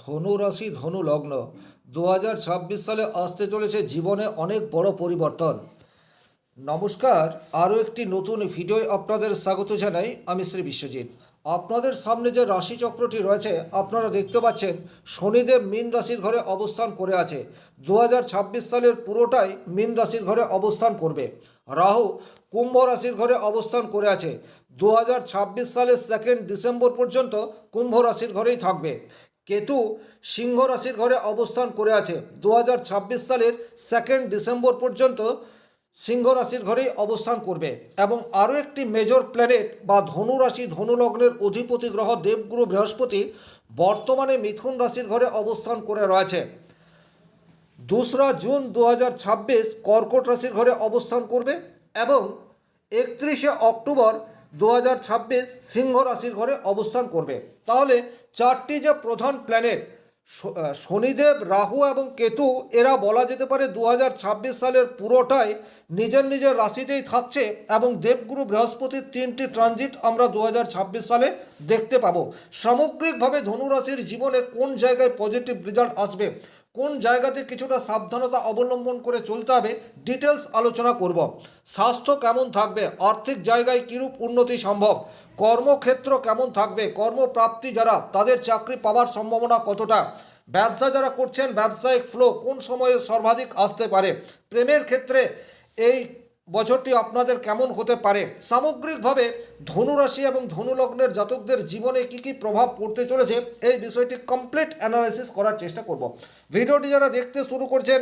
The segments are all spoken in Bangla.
ধনু রাশি ধনু লগ্ন দু হাজার ছাব্বিশ সালে আসতে চলেছে জীবনে অনেক বড় পরিবর্তন। নমস্কার, আরও একটি নতুন ভিডিও আপনাদের স্বাগত জানাই, আমি শ্রী বিশ্বজিৎ। আপনাদের সামনে যে রাশিচক্রটি রয়েছে, আপনারা দেখতে পাচ্ছেন, শনিদেব মীন রাশির ঘরে অবস্থান করে আছে। দু হাজার ছাব্বিশ সালের পুরোটাই মীন রাশির ঘরে অবস্থান করবে। রাহু কুম্ভ রাশির ঘরে অবস্থান করে আছে। দু হাজার ছাব্বিশ সালের সেকেন্ড ডিসেম্বর পর্যন্ত কুম্ভ রাশির ঘরেই থাকবে। কেতু সিংহ রাশির ঘরে অবস্থান করে আছে। দু হাজার ছাব্বিশ সালের সেকেন্ড ডিসেম্বর পর্যন্ত সিংহ রাশির ঘরেই অবস্থান করবে এবং আরও একটি মেজর প্ল্যানেট বা ধনু রাশি, ধনু লগ্নের অধিপতি গ্রহ দেবগুরু বৃহস্পতি বর্তমানে মিথুন রাশির ঘরে অবস্থান করে রয়েছে। দোসরা জুন দু হাজার ছাব্বিশ কর্কট রাশির ঘরে অবস্থান করবে এবং একত্রিশে অক্টোবর দু হাজার ছাব্বিশ সিংহ রাশির ঘরে অবস্থান করবে। তাহলে চারটি যে প্রধান প্ল্যানেট শনিদেব, রাহু এবং কেতু, এরা বলা যেতে পারে দু হাজার ছাব্বিশ সালের পুরোটাই নিজের নিজের রাশিতেই থাকছে এবং দেবগুরু বৃহস্পতির তিনটি ট্রানজিট আমরা দু হাজার ছাব্বিশ সালে দেখতে পাবো। সামগ্রিকভাবে ধনুরাশির জীবনে কোন জায়গায় পজিটিভ রেজাল্ট আসবে? কোন জায়গাতে কিছুটা সাবধানতা অবলম্বন করে চলতে হবে ডিটেলস আলোচনা করব। স্বাস্থ্য কেমন থাকবে? আর্থিক জায়গায় কীরূপ উন্নতি সম্ভব? কর্মক্ষেত্র কেমন থাকবে? কর্মপ্রাপ্তি যারা, তাদের চাকরি পাওয়ার সম্ভাবনা কতটা? ব্যবসা যারা করছেন, ব্যবসায়িক ফ্লো কোন সময়ে সর্বাধিক আসতে পারে? প্রেমের ক্ষেত্রে এই বছরটি আপনাদের কেমন হতে পারে? সামগ্রিকভাবে ধনুরাশি এবং ধনুলগ্নের জাতকদের জীবনে কি কি প্রভাব পড়তে চলেছে? এই বিষয়টি কমপ্লিট অ্যানালাইসিস করার চেষ্টা করব। ভিডিওটি যারা দেখতে শুরু করছেন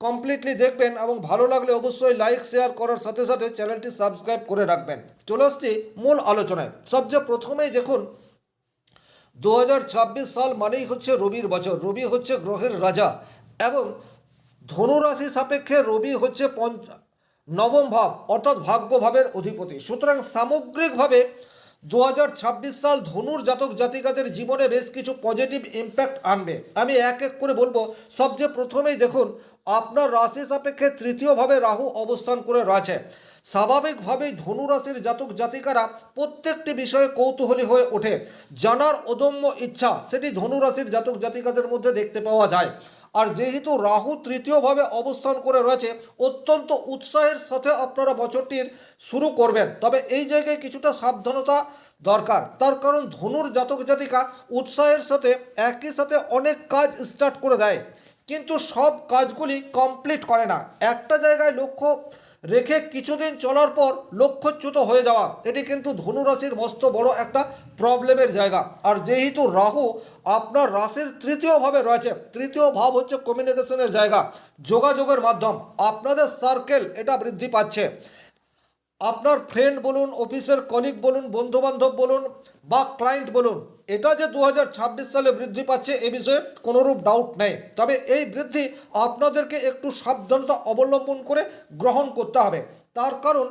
কমপ্লিটলি দেখবেন এবং ভালো লাগলে অবশ্যই লাইক শেয়ার করার সাথে সাথে চ্যানেলটি সাবস্ক্রাইব করে রাখবেন। চলে আসছি মূল আলোচনায়। সবচেয়ে প্রথমেই দেখুন, দু হাজার ছাব্বিশ সাল মানেই হচ্ছে রবির বছর। রবি হচ্ছে গ্রহের রাজা এবং ধনুরাশি সাপেক্ষে রবি হচ্ছে পঞ্চ নবম ভাব, অর্থাৎ ভাগ্যভাবের অধিপতি। সুতরাং সামগ্রিকভাবে দু হাজার ছাব্বিশ সাল ধনুর জাতক জাতিকাদের জীবনে বেশ কিছু পজিটিভ ইম্প্যাক্ট আনবে। আমি এক এক করে বলব, সবচেয়ে প্রথমেই দেখুন, আপনার রাশি সাপেক্ষে তৃতীয়ভাবে রাহু অবস্থান করে রয়েছে। স্বাভাবিকভাবেই ধনুরাশির জাতক জাতিকারা প্রত্যেকটি বিষয়ে কৌতূহলী হয়ে ওঠে। জানার অদম্য ইচ্ছা, সেটি ধনুরাশির জাতক জাতিকাদের মধ্যে দেখতে পাওয়া যায়। আর যেহেতু রাহু তৃতীয়ভাবে অবস্থান করে রয়েছে, অত্যন্ত উৎসাহের সাথে আপনারা বছরটির শুরু করবেন। তবে এই জায়গায় কিছুটা সাবধানতা দরকার। তার কারণ ধনুর জাতক জাতিকা উৎসাহের সাথে একই সাথে অনেক কাজ স্টার্ট করে দেয়। কিন্তু সব কাজগুলি কমপ্লিট করে না। একটা জায়গায় লক্ষ্য রেখে কিছুদিন চলার পর লক্ষ্যচ্যুত হয়ে যাওয়া। এটি কিন্তু ধনুরাশির মস্ত বড় একটা প্রবলেমের জায়গা। আর যেহেতু রাহু আপনার রাশির তৃতীয়ভাবে রয়েছে, তৃতীয় ভাব হচ্ছে কমিউনিকেশনের জায়গা, যোগাযোগের মাধ্যম। আপনাদের সার্কেল এটা বৃদ্ধি পাচ্ছে। আপনার ফ্রেন্ড বলুন অফিসের কলিগ বলুন, বন্ধুবান্ধব বলুন বা ক্লায়েন্ট বলুন এটা যে দু হাজার ছাব্বিশ সালে বৃদ্ধি পাচ্ছে এ বিষয়ে কোনোরূপ ডাউট নেই। তবে এই বৃদ্ধি আপনাদেরকে একটু সাবধানতা অবলম্বন করে গ্রহণ করতে হবে। তার কারণ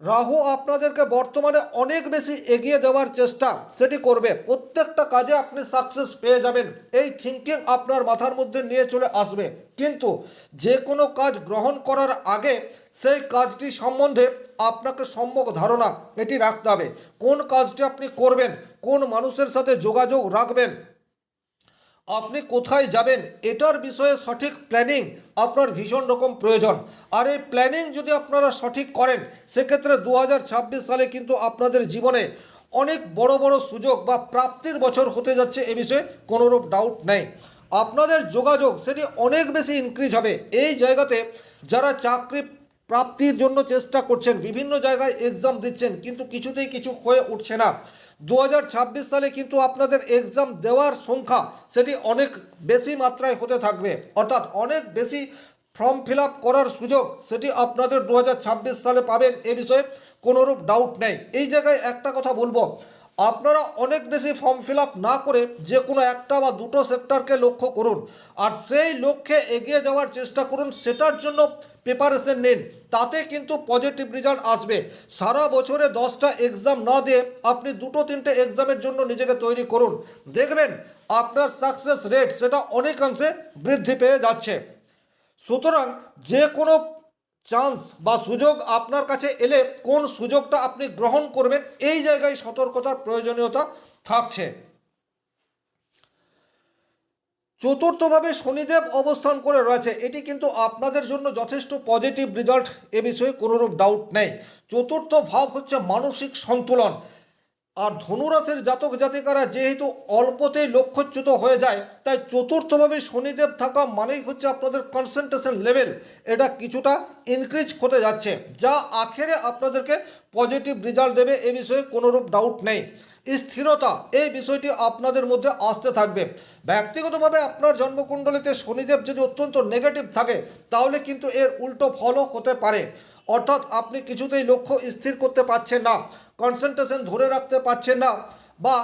রাহু আপনাদেরকে বর্তমানে অনেক বেশি এগিয়ে দেওয়ার চেষ্টা সেটি করবে। প্রত্যেকটা কাজে আপনি সাকসেস পেয়ে যাবেন। এই থিঙ্কিং আপনার মাথার মধ্যে নিয়ে চলে আসবে। কিন্তু যে কোনো কাজ গ্রহণ করার আগে সেই কাজটি সম্বন্ধে আপনাকে সম্যক ধারণা এটি রাখতে হবে। কোন কাজটি আপনি করবেন, কোন মানুষের সাথে যোগাযোগ রাখবেন আপনি কোথায় যাবেন, এটার বিষয়ে সঠিক প্ল্যানিং আপনার ভীষণ রকম প্রয়োজন। আর এই প্ল্যানিং যদি আপনারা সঠিক করেন, সেক্ষেত্রে দু হাজার ছাব্বিশ সালে কিন্তু আপনাদের জীবনে অনেক বড় বড় সুযোগ বা প্রাপ্তির বছর হতে যাচ্ছে এ বিষয়ে কোনোরূপ ডাউট নেই। আপনাদের যোগাযোগ সেটি অনেক বেশি ইনক্রিজ হবে। এই জায়গাতে যারা চাকরি প্রাপ্তির জন্য চেষ্টা করছেন, বিভিন্ন জায়গায় এক্সাম দিচ্ছেন, কিন্তু কিছুতেই কিছু হয়ে উঠছে না। দু হাজার ছাব্বিশ সালে কিন্তু আপনাদের এক্সাম দেওয়ার সংখ্যা সেটি অনেক বেশি মাত্রায় হতে থাকবে। অর্থাৎ অনেক বেশি ফর্ম ফিল করার সুযোগ সেটি আপনাদের দু হাজার ছাব্বিশ সালে পাবেন এ বিষয়ে কোনোরূপ ডাউট নেই। এই জায়গায় একটা কথা বলব আপনারা অনেক বেশি ফর্ম ফিল না করে যে কোনো একটা বা দুটো সেক্টরকে লক্ষ্য করুন। আর সেই লক্ষ্যে এগিয়ে যাওয়ার চেষ্টা করুন, সেটার জন্য প্রিপারেশন নিন। তাতে কিন্তু পজিটিভ রেজাল্ট আসবে। সারা বছরে দশটা এক্সাম না দিয়ে আপনি দুটো, তিনটে এক্সামের জন্য নিজেকে তৈরি করুন। দেখবেন আপনার সাকসেস রেট সেটা অনেকাংশে বৃদ্ধি পেয়ে যাচ্ছে। সুতরাং যে কোনো চান্স বা সুযোগ আপনার কাছে এলে কোন সুযোগটা আপনি গ্রহণ করবেন, এই জায়গায় সতর্কতার প্রয়োজনীয়তা থাকছে। চতুর্থভাবে শনিদেব অবস্থান করে রয়েছে। এটি কিন্তু আপনাদের জন্য যথেষ্ট পজিটিভ রেজাল্ট এ বিষয়ে কোনোরূপ ডাউট নেই। চতুর্থ ভাব হচ্ছে মানসিক সন্তুলন। আর ধনুরাশির জাতক জাতিকারা যেহেতু অল্পতেই লক্ষ্যচ্যুত হয়ে যায়, তাই চতুর্থভাবে শনিদেব থাকা মানেই হচ্ছে আপনাদের কনসেন্ট্রেশন লেভেল এটা কিছুটা ইনক্রিজ হতে যাচ্ছে, যা আখেরে আপনাদেরকে পজিটিভ রেজাল্ট দেবে এ বিষয়ে কোনোরূপ ডাউট নেই। স্থিরতা, এই বিষয়টি আপনাদের মধ্যে আসতে থাকবে। ব্যক্তিগতভাবে আপনার জন্মকুণ্ডলিতে শনিদেব যদি অত্যন্ত নেগেটিভ থাকে, তাহলে কিন্তু এর উল্টো ফলও হতে পারে। অর্থাৎ আপনি কিছুতেই লক্ষ্য স্থির করতে পারছেন না। কনসেন্ট্রেশন ধরে রাখতে পারছেন না বা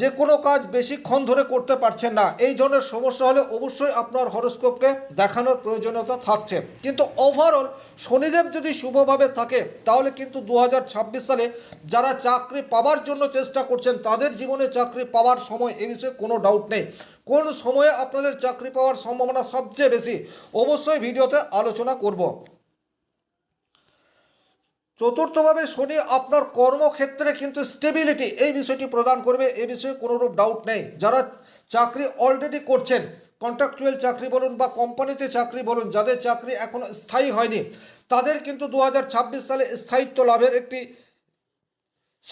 যে কোনো কাজ বেশিক্ষণ ধরে করতে পারছেন না, এই ধরনের সমস্যা হলে অবশ্যই আপনার হরস্কোপকে দেখানোর প্রয়োজনীয়তা থাকছে। কিন্তু ওভারঅল শনিদেব যদি শুভভাবে থাকে, তাহলে কিন্তু দু হাজার ছাব্বিশ সালে যারা চাকরি পাওয়ার জন্য চেষ্টা করছেন, তাদের জীবনে চাকরি পাওয়ার সময় এ বিষয়ে কোনো ডাউট নেই। কোন সময়ে আপনাদের চাকরি পাওয়ার সম্ভাবনা সবচেয়ে বেশি, অবশ্যই ভিডিওতে আলোচনা করব। চতুর্থভাবে শনি আপনার কর্মক্ষেত্রে কিন্তু স্টেবিলিটি এই বিষয়টি প্রদান করবে এই বিষয়ে কোনোরূপ ডাউট নেই। যারা চাকরি অলরেডি করছেন কন্ট্রাকচুয়াল চাকরি বলুন বা কোম্পানিতে চাকরি বলুন, যাদের চাকরি এখন স্থায়ী হয়নি, তাদের কিন্তু দু হাজার ছাব্বিশ সালে স্থায়িত্ব লাভের একটি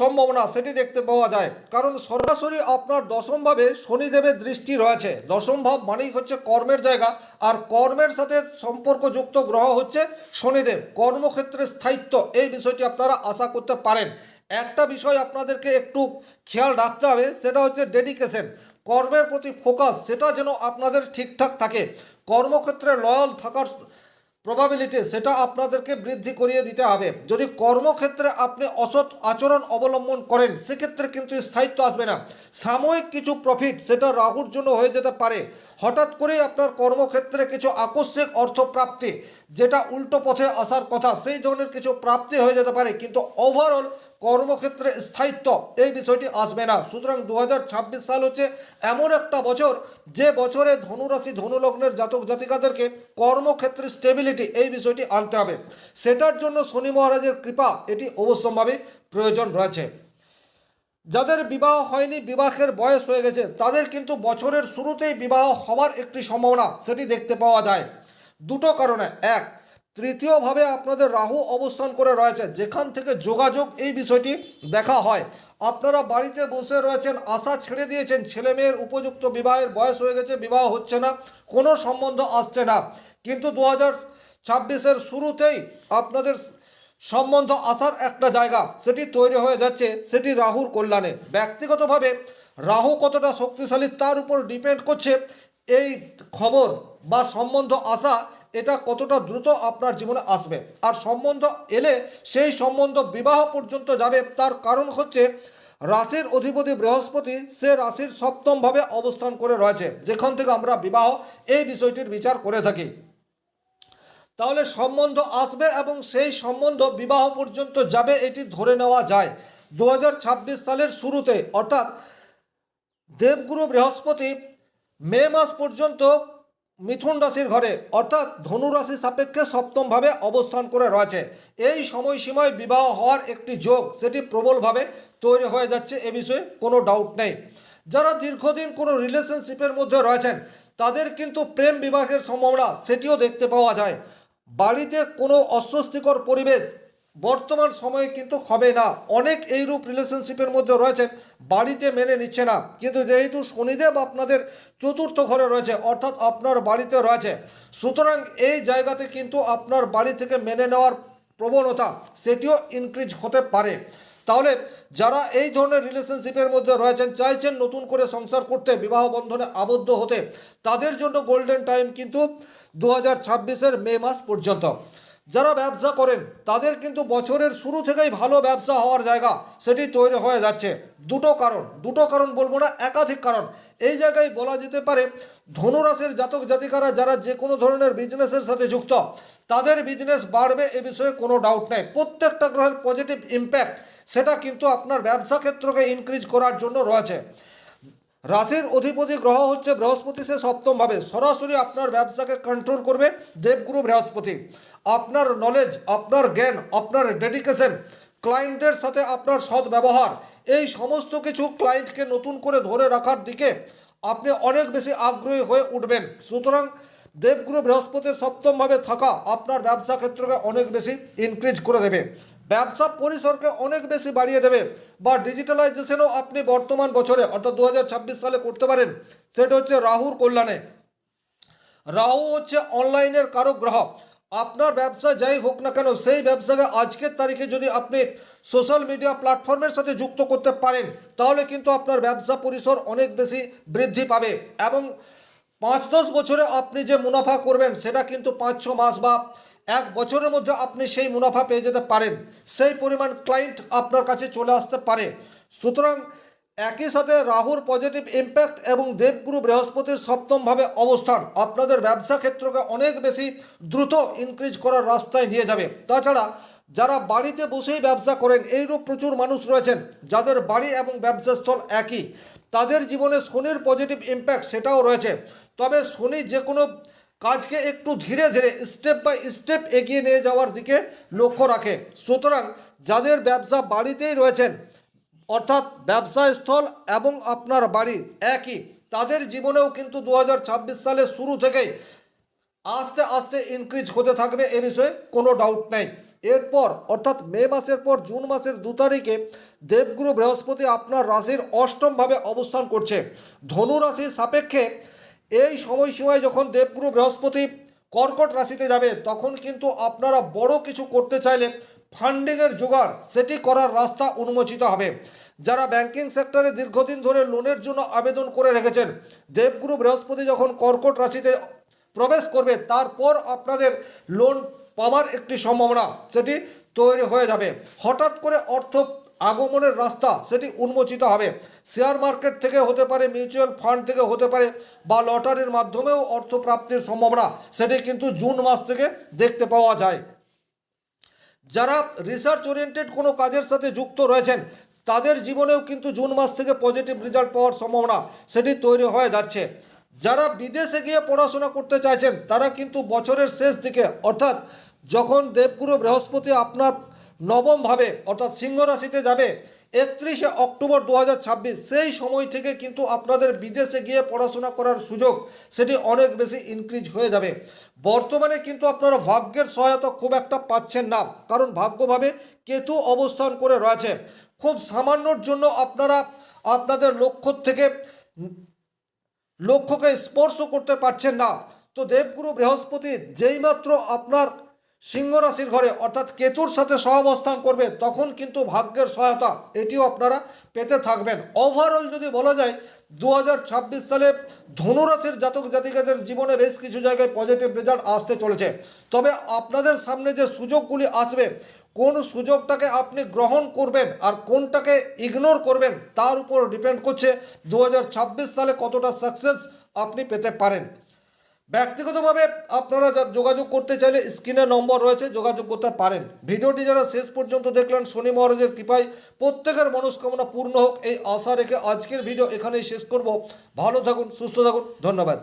সম্ভাবনা সেটি দেখতে পাওয়া যায়। কারণ সরাসরি আপনার দশমভাবে শনিদেবের দৃষ্টি রয়েছে। দশম ভাব মানেই হচ্ছে কর্মের জায়গা, আর কর্মের সাথে সম্পর্কযুক্ত গ্রহ হচ্ছে শনিদেব। কর্মক্ষেত্রে স্থায়িত্ব, এই বিষয়টি আপনারা আশা করতে পারেন। একটা বিষয় আপনাদেরকে একটু খেয়াল রাখতে হবে, সেটা হচ্ছে ডেডিকেশন কর্মের প্রতি ফোকাস সেটা যেন আপনাদের ঠিকঠাক থাকে। কর্মক্ষেত্রে লয়াল থাকার প্রবাবিলিটি সেটা আপনাদেরকে বৃদ্ধি করিয়ে দিতে হবে। যদি কর্মক্ষেত্রে আপনি অসৎ আচরণ অবলম্বন করেন, সেক্ষেত্রে কিন্তু স্থায়িত্ব আসবে না। সাময়িক কিছু প্রফিট সেটা রাহুর জন্য হয়ে যেতে পারে। হঠাৎ করেই আপনার কর্মক্ষেত্রে কিছু আকস্মিক অর্থপ্রাপ্তি যেটা উল্টো পথে আসার কথা, সেই ধরনের কিছু প্রাপ্তি হয়ে যেতে পারে, কিন্তু ওভারঅল কর্মক্ষেত্রে স্থায়িত্ব এই বিষয়টি আসবে না। সুতরাং দু হাজার ছাব্বিশ সাল হচ্ছে এমন একটা বছর, যে বছরে ধনুরাশি, ধনুলগ্নের জাতক জাতিকাদেরকে কর্মক্ষেত্রে স্টেবিলিটি এই বিষয়টি আনতে হবে। সেটার জন্য শনি মহারাজের কৃপা, এটি অবশ্যম্ভাবী প্রয়োজন রয়েছে। যাদের বিবাহ হয়নি, বিবাহের বয়স হয়ে গেছে, তাদের কিন্তু বছরের শুরুতেই বিবাহ হওয়ার একটি সম্ভাবনা, সেটি দেখতে পাওয়া যায়। দুটো কারণে। এক, তৃতীয়ভাবে আপনাদের রাহু অবস্থান করে রয়েছে। যেখান থেকে যোগাযোগ এই বিষয়টি দেখা হয়। আপনারা বাড়িতে বসে রয়েছেন, আশা ছেড়ে দিয়েছেন, ছেলে মেয়ের উপযুক্ত বিবাহের বয়স হয়ে গেছে, বিবাহ হচ্ছে না, কোনো সম্বন্ধ আসছে না। কিন্তু দু হাজার ছাব্বিশের শুরুতেই আপনাদের সম্বন্ধ আসার একটা জায়গা সেটি তৈরি হয়ে যাচ্ছে, সেটি রাহুর কল্যাণে। ব্যক্তিগতভাবে রাহু কতটা শক্তিশালী তার উপর ডিপেন্ড করছে এই খবর বা সম্বন্ধ আসা এটা কতটা দ্রুত আপনার জীবনে আসবে? আর সম্বন্ধ এলে সেই সম্বন্ধ বিবাহ পর্যন্ত যাবে, তার কারণ হচ্ছে রাশির অধিপতি বৃহস্পতি, সে রাশির সপ্তমভাবে অবস্থান করে রয়েছে, যেখান থেকে আমরা বিবাহ এই বিষয়টির বিচার করে থাকি। তাহলে সম্বন্ধ আসবে এবং সেই সম্বন্ধ বিবাহ পর্যন্ত যাবে, এটি ধরে নেওয়া যায়। দু হাজার ছাব্বিশ সালের শুরুতে, অর্থাৎ দেবগুরু বৃহস্পতি মে মাস পর্যন্ত মিথুন রাশির ঘরে, অর্থাৎ ধনু রাশি সাপেক্ষে সপ্তমভাবে অবস্থান করে রয়েছে। এই সময়সীমায় বিবাহ হওয়ার একটি যোগ সেটি প্রবলভাবে তৈরি হয়ে যাচ্ছে এ বিষয়ে কোনো ডাউট নেই। যারা দীর্ঘদিন কোনো রিলেশনশিপের মধ্যে রয়েছেন, তাদের কিন্তু প্রেম বিবাহের সম্ভাবনা সেটিও দেখতে পাওয়া যায়। বাড়িতে কোনো অস্বস্তিকর পরিবেশ বর্তমান সময়ে কিন্তু হবে না। অনেক এইরূপ রিলেশনশিপের মধ্যে রয়েছেন। বাড়িতে মেনে নিচ্ছে না। কিন্তু যেহেতু শনিদেব আপনাদের চতুর্থ ঘরে রয়েছে, অর্থাৎ আপনার বাড়িতে রয়েছে, সুতরাং এই জায়গাতে কিন্তু আপনার বাড়ি থেকে মেনে নেওয়ার প্রবণতা সেটিও ইনক্রিজ হতে পারে। তাহলে যারা এই ধরনের রিলেশনশিপের মধ্যে রয়েছেন, চাইছেন নতুন করে সংসার করতে, বিবাহ বন্ধনে আবদ্ধ হতে, তাদের জন্য গোল্ডেন টাইম কিন্তু দু হাজার মে মাস পর্যন্ত। যারা ব্যবসা করেন, তাদের কিন্তু বছরের শুরু থেকেই ভালো ব্যবসা হওয়ার জায়গা সেটি তৈরি হয়ে যাচ্ছে। দুটো কারণ দুটো কারণ বলব না, একাধিক কারণ। এই জায়গায় বলা যেতে পারে, ধনুরাশির জাতক জাতিকারা যারা যে কোনো ধরনের বিজনেসের সাথে যুক্ত, তাদের বিজনেস বাড়বে এ বিষয়ে কোনো ডাউট নেই। প্রত্যেকটা গ্রহের পজিটিভ ইম্প্যাক্ট সেটা কিন্তু আপনার ব্যবসা ক্ষেত্রকে ইনক্রিজ করার জন্য রয়েছে। রাশির অধিপতি গ্রহ হচ্ছে বৃহস্পতি, সে সপ্তমভাবে সরাসরি আপনার ব্যবসাকে কন্ট্রোল করবে দেবগুরু বৃহস্পতি। আপনার নলেজ আপনার জ্ঞান, আপনার ডেডিকেশন ক্লায়েন্টের সাথে আপনার সৎ ব্যবহার এই সমস্ত কিছু ক্লায়েন্টকে নতুন করে ধরে রাখার দিকে আপনি অনেক বেশি আগ্রহী হয়ে উঠবেন। সুতরাং দেবগুরু বৃহস্পতির সপ্তমভাবে থাকা আপনার ব্যবসা ক্ষেত্রকে অনেক বেশি ইনক্রিজ করে দেবে। ব্যবসা পরিসরকে অনেক বেশি বাড়িয়ে দেবে বা ডিজিটালাইজেশনও আপনি বর্তমান বছরে, অর্থাৎ দু হাজার ছাব্বিশ সালে করতে পারেন, সেটা হচ্ছে রাহুর কল্যাণে। রাহু হচ্ছে অনলাইনের কারক গ্রহ। আপনার ব্যবসা যাই হোক না কেন, সেই ব্যবসাকে আজকের তারিখে যদি আপনি সোশ্যাল মিডিয়া প্ল্যাটফর্মের সাথে যুক্ত করতে পারেন, তাহলে কিন্তু আপনার ব্যবসা পরিসর অনেক বেশি বৃদ্ধি পাবে এবং পাঁচ দশ বছরে আপনি যে মুনাফা করবেন, সেটা কিন্তু পাঁচ ছ মাস বা এক বছরের মধ্যে আপনি সেই মুনাফা পেয়ে যেতে পারেন। সেই পরিমাণ ক্লায়েন্ট আপনার কাছে চলে আসতে পারে। সুতরাং একই সাথে রাহুর পজিটিভ ইম্প্যাক্ট এবং দেবগুরু বৃহস্পতির সপ্তমভাবে অবস্থান। আপনাদের ব্যবসা ক্ষেত্রকে অনেক বেশি দ্রুত ইনক্রিজ করার রাস্তায় নিয়ে যাবে। তাছাড়া যারা বাড়িতে বসেই ব্যবসা করেন, এইরূপ প্রচুর মানুষ রয়েছেন, যাদের বাড়ি এবং ব্যবসাস্থল একই। তাদের জীবনে শনির পজিটিভ ইম্প্যাক্ট সেটাও রয়েছে। তবে শনি যে কোনো কাজকে একটু ধীরে ধীরে স্টেপ বাই স্টেপ এগিয়ে নিয়ে যাওয়ার দিকে লক্ষ্য রাখে। সুতরাং যাদের ব্যবসা বাড়িতেই রয়েছেন অর্থাৎ ব্যবসা স্থল এবং আপনার বাড়ি একই। তাদের জীবনেও কিন্তু দু সালের শুরু থেকেই আস্তে আস্তে ইনক্রিজ হতে থাকবে এ বিষয়ে কোনো ডাউট নেই। এরপর, অর্থাৎ মে মাসের পর জুন মাসের দু তারিখে দেবগুরু বৃহস্পতি আপনার রাশির অষ্টমভাবে অবস্থান করছে। ধনু রাশির সাপেক্ষে এই সময়সীমায় যখন দেবগুরু বৃহস্পতি কর্কট রাশিতে যাবে, তখন কিন্তু আপনারা বড় কিছু করতে চাইলে ফান্ডিংয়ের জোগাড় সেটি করার রাস্তা উন্মোচিত হবে। যারা ব্যাংকিং সেক্টরে দীর্ঘদিন ধরে লোনের জন্য আবেদন করে রেখেছেন, দেবগুরু বৃহস্পতি যখন কর্কট রাশিতে প্রবেশ করবে, তারপর আপনাদের লোন পাওয়ার একটি সম্ভাবনা, সেটি তৈরি হয়ে যাবে। হঠাৎ করে অর্থ আগমনের রাস্তা, সেটি উন্মোচিত হবে। শেয়ার মার্কেট থেকে হতে পারে মিউচুয়াল ফান্ড থেকে হতে পারে, বা লটারির মাধ্যমেও অর্থ প্রাপ্তির সম্ভাবনা, সেটি কিন্তু জুন মাস থেকে দেখতে পাওয়া যায়। যারা রিসার্চ ওরিয়েন্টেড কোনো কাজের সাথে যুক্ত রয়েছেন তাদের জীবনেও কিন্তু জুন মাস থেকে পজিটিভ রেজাল্ট পাওয়ার সম্ভাবনা সেটি তৈরি হয়ে যাচ্ছে। যারা বিদেশে গিয়ে পড়াশোনা করতে চাইছেন, তারা কিন্তু বছরের শেষ দিকে, অর্থাৎ যখন দেবগুরু বৃহস্পতি আপনার নবমভাবে অর্থাৎ সিংহ রাশিতে যাবে, একত্রিশে অক্টোবর দু হাজার ছাব্বিশ, সেই সময় থেকে কিন্তু আপনাদের বিদেশে গিয়ে পড়াশোনা করার সুযোগ সেটি অনেক বেশি ইনক্রিজ হয়ে যাবে। বর্তমানে কিন্তু আপনারা ভাগ্যের সহায়তা খুব একটা পাচ্ছেন না, কারণ ভাগ্যভাবে কেতু অবস্থান করে রয়েছে। খুব সামান্যর জন্য আপনারা আপনাদের লক্ষ্য থেকে লক্ষ্যকে স্পর্শ করতে পারছেন না। তো দেবগুরু বৃহস্পতি যেইমাত্র আপনার সিংহ রাশির ঘরে, অর্থাৎ কেতুর সাথে সহাবস্থান করবে, তখন কিন্তু ভাগ্যের সহায়তা এটিও আপনারা পেতে থাকবেন। ওভারঅল যদি বলা যায় দু হাজার ছাব্বিশ সালে ধনুরাশির জাতক জাতিকাদের জীবনে বেশ কিছু জায়গায় পজিটিভ রেজাল্ট আসতে চলেছে। তবে আপনাদের সামনে যে সুযোগগুলি আসবে কোন সুযোগটাকে আপনি গ্রহণ করবেন আর কোনটাকে ইগনোর করবেন, তার উপর ডিপেন্ড করছে দু হাজার ছাব্বিশ সালে কতটা সাকসেস আপনি পেতে পারেন। ব্যক্তিগতভাবে আপনারা যা যোগাযোগ করতে চাইলে স্ক্রিনে নম্বর রয়েছে, যোগাযোগ করতে পারেন। ভিডিওটি যারা শেষ পর্যন্ত দেখলেন, শনি মহারাজের কৃপায় প্রত্যেকের মনস্কামনা পূর্ণ হোক, এই আশা রেখে আজকের ভিডিও এখানেই শেষ করব। ভালো থাকুন, সুস্থ থাকুন, ধন্যবাদ।